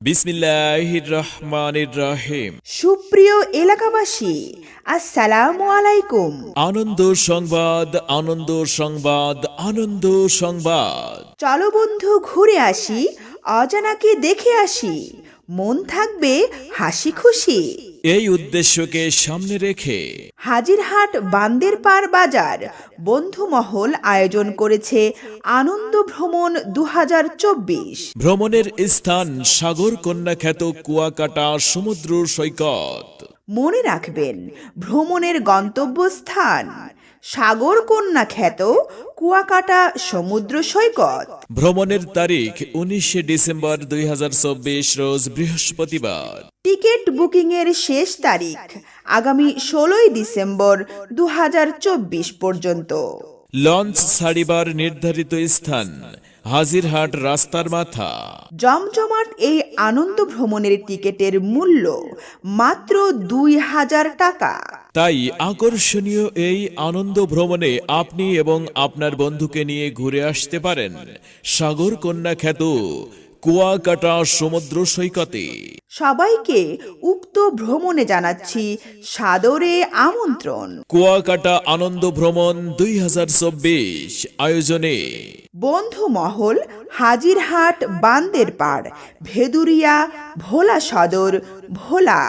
বিসমিল্লাহির রহমানির রহিম সুপ্রিয় এলাকাবাসী আসসালামু আলাইকুম। আনন্দ সংবাদ আনন্দ সংবাদ আনন্দ সংবাদ। চলো বন্ধু ঘুরে আসি অজানাকে দেখে আসি। মন থাকবে হাসি খুশি। এই উদ্দেশ্যকে সামনে রেখে হাজিরহাট বান্দেরপাড় বাজার বন্ধু মহল আয়োজন করেছে আনন্দ ভ্রমণ দু হাজার চব্বিশ। ভ্রমণের স্থান সাগর কন্যা খ্যাত কুয়াকাটা সমুদ্র সৈকত। মনে রাখবেন ভ্রমণের গন্তব্যস্থান সাগরকন্যা খ্যাত কুয়াকাটা সমুদ্র সৈকত। ভ্রমণের তারিখ উনিশে ডিসেম্বর দুই হাজার চব্বিশ রোজ বৃহস্পতিবার। টিকিট বুকিংয়ের শেষ তারিখ আগামী ষোলোই ডিসেম্বর দুই হাজার চব্বিশ পর্যন্ত। লঞ্চ ছাড়িবার নির্ধারিত স্থান হাজিরহাট রাস্তার মাথা। জমজমাট এই আনন্দ ভ্রমণের টিকিটের মূল্য মাত্র দুই হাজার টাকা। তাই আকর্ষণীয় এই আনন্দ ভ্রমণে আপনি এবং আপনার বন্ধুকে নিয়ে ঘুরে আসতে পারেন সাগর কন্যা খ্যাত কুয়াকাটা সমুদ্র সৈকতে। সবাইকে উক্ত ভ্রমণে জানাচ্ছি সাদরে আমন্ত্রণ। কুয়াকাটা আনন্দ ভ্রমণ দুই হাজার চব্বিশ আয়োজনে। বন্ধু মহল হাজিরহাট বান্দেরপাড় ভেদুরিয়া ভোলা সদর ভোলা।